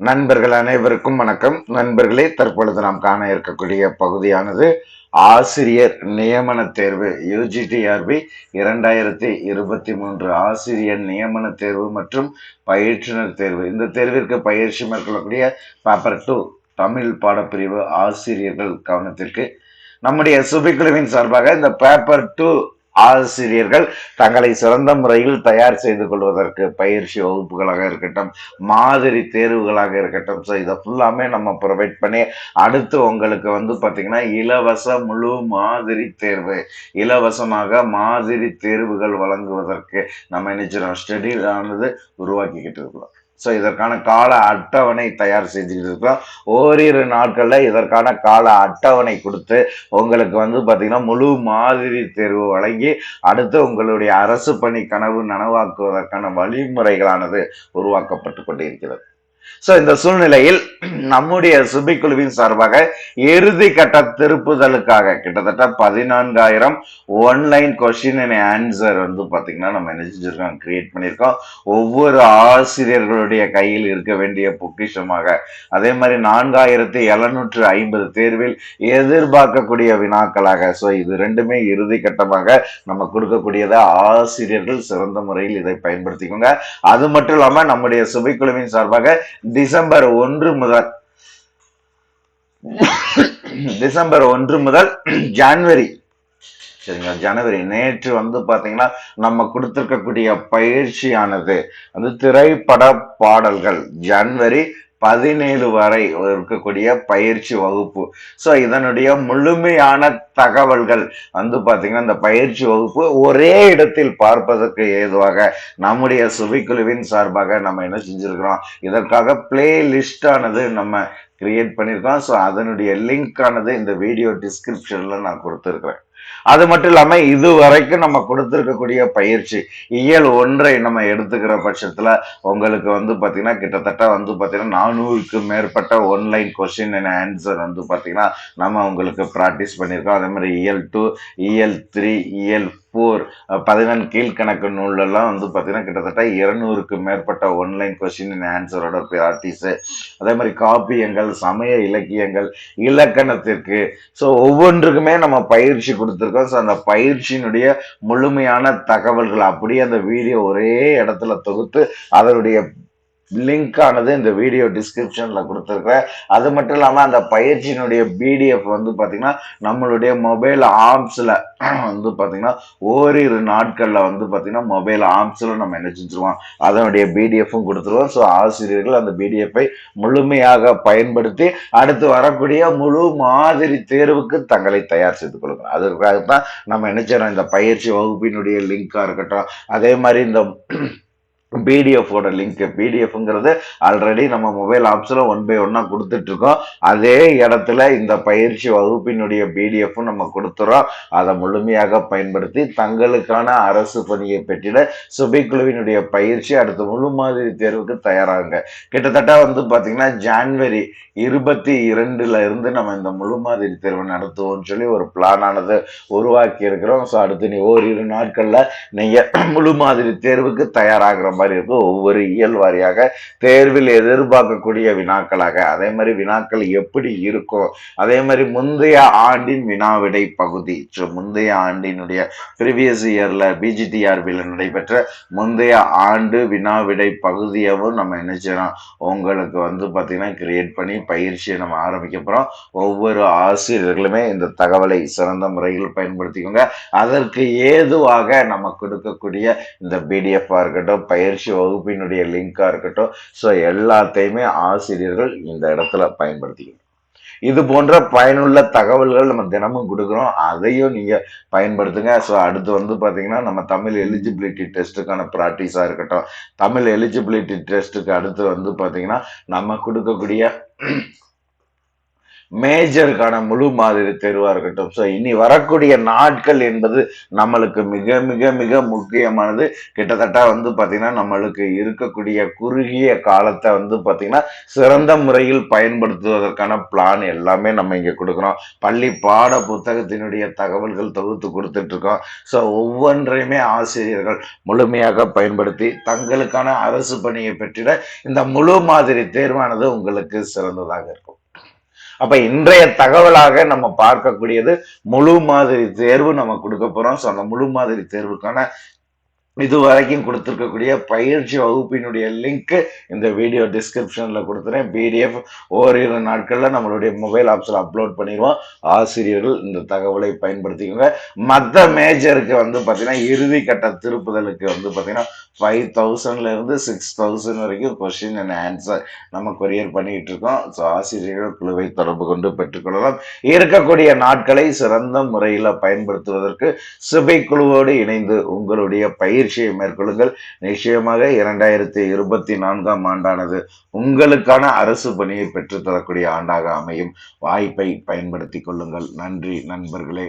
நண்பர்கள் அனைவருக்கும் வணக்கம். நண்பர்களே தற்பொழுது நாம் காண இருக்கக்கூடிய பகுதியானது ஆசிரியர் நியமன தேர்வு யூஜிடிஆர்பி இரண்டாயிரத்தி இருபத்தி மூன்று ஆசிரியர் நியமன தேர்வு மற்றும் பயிற்றுனர் தேர்வு. இந்த தேர்விற்கு பயிற்சி மேற்கொள்ளக்கூடிய பேப்பர் டூ தமிழ் பாடப்பிரிவு ஆசிரியர்கள் கவனத்திற்கு. நம்முடைய சுபிக்குழுவின் சார்பாக இந்த பேப்பர் டூ ஆசிரியர்கள் தங்களை சிறந்த முறையில் தயார் செய்து கொள்வதற்கு பயிற்சி வகுப்புகளாக இருக்கட்டும் மாதிரி தேர்வுகளாக இருக்கட்டும். ஸோ இதை ஃபுல்லாமே நம்ம ப்ரொவைட் பண்ணி அடுத்து உங்களுக்கு வந்து பார்த்தீங்கன்னா இலவச முழு மாதிரி தேர்வு. இலவசமாக மாதிரி தேர்வுகள் வழங்குவதற்கு நம்ம நினைச்சிடும் ஸ்டெடியூல் ஆனது உருவாக்கிக்கிட்டு இருக்கிறோம் ஸோ இதற்கான கால அட்டவணை தயார் செஞ்சுக்கிட்டு இருக்கோம். ஓரிரு நாட்களில் இதற்கான கால அட்டவணை கொடுத்து உங்களுக்கு வந்து பார்த்திங்கன்னா முழு மாதிரி தேர்வு வழங்கி அடுத்து உங்களுடைய அரசு பணி கனவு நனவாக்குவதற்கான வழிமுறைகளானது உருவாக்கப்பட்டு கொண்டிருக்கிறது. சோ இந்த சூழ்நிலையில் நம்முடைய சுபிக்குழுவின் சார்பாக இறுதி கட்ட திருப்புதலுக்காக கிட்டத்தட்ட பதினான்காயிரம் ஒன்லைன் கொஸ்டின் அண்ட் ஆன்சர் வந்து பாத்தீங்கன்னா நம்ம என்ன செஞ்சிருக்கோம்? கிரியேட் பண்ணியிருக்கோம். ஒவ்வொரு ஆசிரியர்களுடைய கையில் இருக்க வேண்டிய பொக்கிஷமாக. அதே மாதிரி நான்காயிரத்தி எழுநூற்று ஐம்பது தேர்வில் எதிர்பார்க்கக்கூடிய வினாக்களாக. ஸோ இது ரெண்டுமே இறுதி கட்டமாக நம்ம கொடுக்கக்கூடியதை ஆசிரியர்கள் சிறந்த முறையில் இதை பயன்படுத்திக்கோங்க. அது மட்டும் இல்லாம நம்முடைய சுபைக்குழுவின் சார்பாக டிசம்பர் ஒன்று முதல். டிசம்பர் ஒன்று முதல் ஜான்வரி. சரிங்களா? ஜனவரி. நேற்று வந்து பாத்தீங்கன்னா நம்ம கொடுத்துருக்கக்கூடிய பயிற்சியானது வந்து திரைப்பட பாடல்கள். ஜனவரி பதினேழு வரை இருக்கக்கூடிய பயிற்சி வகுப்பு. ஸோ இதனுடைய முழுமையான தகவல்கள் வந்து பார்த்தீங்கன்னா இந்த பயிற்சி வகுப்பு ஒரே இடத்தில் பார்ப்பதற்கு ஏதுவாக நம்முடைய சுவிக்குழுவின் சார்பாக நம்ம என்ன செஞ்சுருக்கிறோம்? இதற்காக பிளே லிஸ்டானது நம்ம கிரியேட் பண்ணியிருக்கோம். ஸோ அதனுடைய லிங்க் ஆனது இந்த வீடியோ டிஸ்கிரிப்ஷனில் நான் கொடுத்துருக்குறேன். அது மட்டும் இல்லாமல் இது வரைக்கும் நம்ம கொடுத்துருக்கக்கூடிய பயிற்சி இயல் ஒன்றை நம்ம எடுத்துக்கிற பட்சத்தில் உங்களுக்கு வந்து பார்த்திங்கன்னா கிட்டத்தட்ட வந்து பார்த்தீங்கன்னா நானூறுக்கு மேற்பட்ட ஒன்லைன் கொஸ்டின் அண்ட் ஆன்சர் வந்து பார்த்திங்கன்னா நம்ம உங்களுக்கு ப்ராக்டிஸ் பண்ணியிருக்கோம். அதே மாதிரி இயல் டூ இயல் த்ரீ இயல் ஃபோர் பதினெண் கீழ்கணக்கு நூலெல்லாம் வந்து பார்த்தீங்கன்னா கிட்டத்தட்ட இருநூறுக்கு மேற்பட்ட ஒன்லைன் கொஸ்டின் ஆன்சரோட ப்ராக்டிஸு அதே மாதிரி காப்பியங்கள் சமய இலக்கியங்கள் இலக்கணத்திற்கு. ஸோ ஒவ்வொன்றுக்குமே நம்ம பயிற்சி கொடுத்துருக்கோம். ஸோ அந்த பயிற்சியினுடைய முழுமையான தகவல்கள் அப்படியே அந்த வீடியோ ஒரே இடத்துல தொகுத்து அதனுடைய லிங்க் ஆனது இந்த வீடியோ டிஸ்கிரிப்ஷனில் கொடுத்துருக்குறேன். அது மட்டும் இல்லாமல் அந்த பயிற்சியினுடைய பிடிஎஃப் வந்து பார்த்தீங்கன்னா நம்மளுடைய மொபைல் ஆப்ஸில் வந்து பார்த்தீங்கன்னா ஓரிரு நாட்களில் வந்து பார்த்தீங்கன்னா மொபைல் ஆப்ஸில் நம்ம என்ன செஞ்சுருவோம்? அதனுடைய பிடிஎஃப்பும் கொடுத்துருவோம். ஸோ ஆசிரியர்கள் அந்த பிடிஎஃப்பை முழுமையாக பயன்படுத்தி அடுத்து வரக்கூடிய முழு மாதிரி தேர்வுக்கு தங்களை தயார் செய்து கொள்ளுங்க அதற்காக தான் நம்ம என்ன செய்யறோம்? இந்த பயிற்சி வகுப்பினுடைய லிங்காக இருக்கட்டும். அதே மாதிரி இந்த பிடிஎஃபோட லிங்க் பிடிஎஃப்ங்கிறது ஆல்ரெடி நம்ம மொபைல் ஆப்ஸில் ஒன் பை ஒன்னாக கொடுத்துட்ருக்கோம் அதே இடத்துல இந்த பயிற்சி வகுப்பினுடைய பிடிஎஃப்பும் நம்ம கொடுத்துறோம். அதை முழுமையாக பயன்படுத்தி தங்களுக்கான அரசு பணியை பெற்றிட சுபைக்குழுவினுடைய பயிற்சி அடுத்த முழு மாதிரி தேர்வுக்கு தயாராகுங்க. கிட்டத்தட்ட வந்து பார்த்திங்கன்னா ஜான்வரி இருபத்தி இரண்டுல இருந்து நம்ம இந்த முழு மாதிரி தேர்வு நடத்துவோம்னு சொல்லி ஒரு பிளானானது உருவாக்கி இருக்கிறோம். ஸோ அடுத்து நீ ஓரிரு நாட்களில் நீங்கள் முழு மாதிரி தேர்வுக்கு தயாராகிற மாதிரி இருக்கும் ஒவ்வொரு இயல் வாரியாக தேர்வில் எதிர்பார்க்கக்கூடிய வினாக்களாக. அதே மாதிரி வினாக்கள் எப்படி இருக்கும்? அதே மாதிரி முந்தைய ஆண்டின் வினாவிடை பகுதி. ஸோ முந்தைய ஆண்டினுடைய ப்ரீவியஸ் இயர்ல பிஜிடிஆர்பியில் நடைபெற்ற முந்தைய ஆண்டு வினாவிடை பகுதியவும் நம்ம என்ன செய்யறோம்? உங்களுக்கு வந்து பார்த்தீங்கன்னா கிரியேட் பண்ணி பயிற்சியை நம்ம ஆரம்பிக்க போகிறோம் ஒவ்வொரு ஆசிரியர்களுமே இந்த தகவலை சிறந்த முறையில் பயன்படுத்திக்கோங்க. அதற்கு ஏதுவாக நம்ம கொடுக்கக்கூடிய இந்த பிடிஎஃபாக இருக்கட்டும் பயிற்சி வகுப்பினுடைய லிங்காக இருக்கட்டும். ஸோ எல்லாத்தையுமே ஆசிரியர்கள் இந்த இடத்துல பயன்படுத்திக்கணும். இது போன்ற பயனுள்ள தகவல்கள் நம்ம தினமும் கொடுக்குறோம். அதையும் நீங்க பயன்படுத்துங்க. ஸோ அடுத்து வந்து பார்த்தீங்கன்னா நம்ம தமிழ் எலிஜிபிலிட்டி டெஸ்ட்டுக்கான ப்ராக்டிஸாக இருக்கட்டும். தமிழ் எலிஜிபிலிட்டி டெஸ்ட்டுக்கு அடுத்து வந்து பார்த்தீங்கன்னா நம்ம கொடுக்கக்கூடிய மேஜருக்கான முழு மாதிரி தேர்வாக இருக்கட்டும். ஸோ இனி வரக்கூடிய நாட்கள் என்பது நம்மளுக்கு மிக மிக மிக முக்கியமானது. கிட்டத்தட்ட வந்து பார்த்திங்கன்னா நம்மளுக்கு இருக்கக்கூடிய குறுகிய காலத்தை வந்து பார்த்திங்கன்னா சிறந்த முறையில் பயன்படுத்துவதற்கான பிளான் எல்லாமே நம்ம இங்கே கொடுக்குறோம். பள்ளி பாட புத்தகத்தினுடைய தகவல்கள் தொகுத்து கொடுத்துட்ருக்கோம். ஸோ ஒவ்வொன்றையுமே ஆசிரியர்கள் முழுமையாக பயன்படுத்தி தங்களுக்கான அரசு பணியை பெற்றிட இந்த முழு மாதிரி தேர்வானது உங்களுக்கு சிறந்ததாக இருக்கும். அப்ப இன்றைய தகவலாக நம்ம பார்க்கக்கூடியது முழு மாதிரி தேர்வு நம்ம கொடுக்க போறோம் ஸோ அந்த முழு மாதிரி தேர்வுக்கான இது வரைக்கும் கொடுத்துருக்கக்கூடிய பயிற்சி வகுப்பினுடைய லிங்க் இந்த வீடியோ டிஸ்கிரிப்ஷனில் கொடுத்துறேன். பிடிஎஃப் ஓரிரு நாட்களில் நம்மளுடைய மொபைல் ஆப்ஸில் அப்லோட் பண்ணிடுவோம். ஆசிரியர்கள் இந்த தகவலை பயன்படுத்திக்கோங்க. மற்ற மேஜருக்கு வந்து பார்த்திங்கன்னா இறுதி கட்ட திருப்புதலுக்கு வந்து பார்த்தீங்கன்னா ஃபைவ் தௌசண்ட்லேருந்து சிக்ஸ் தௌசண்ட் வரைக்கும் கொஸ்டின் அண்ட் ஆன்சர் நம்ம கொரியர் பண்ணிகிட்டு இருக்கோம். ஸோ ஆசிரியர்கள் குழுவை தொடர்பு கொண்டு பெற்றுக்கொள்ளலாம். இருக்கக்கூடிய நாட்களை சிறந்த முறையில் பயன்படுத்துவதற்கு சிபை குழுவோடு இணைந்து உங்களுடைய முயற்சியை மேற்கொள்ளுங்கள். நிச்சயமாக இரண்டாயிரத்தி இருபத்தி நான்காம் ஆண்டானது உங்களுக்கான அரசு பணியை பெற்றுத்தரக்கூடிய ஆண்டாக அமையும். வாய்ப்பை பயன்படுத்திக் கொள்ளுங்கள். நன்றி நண்பர்களே.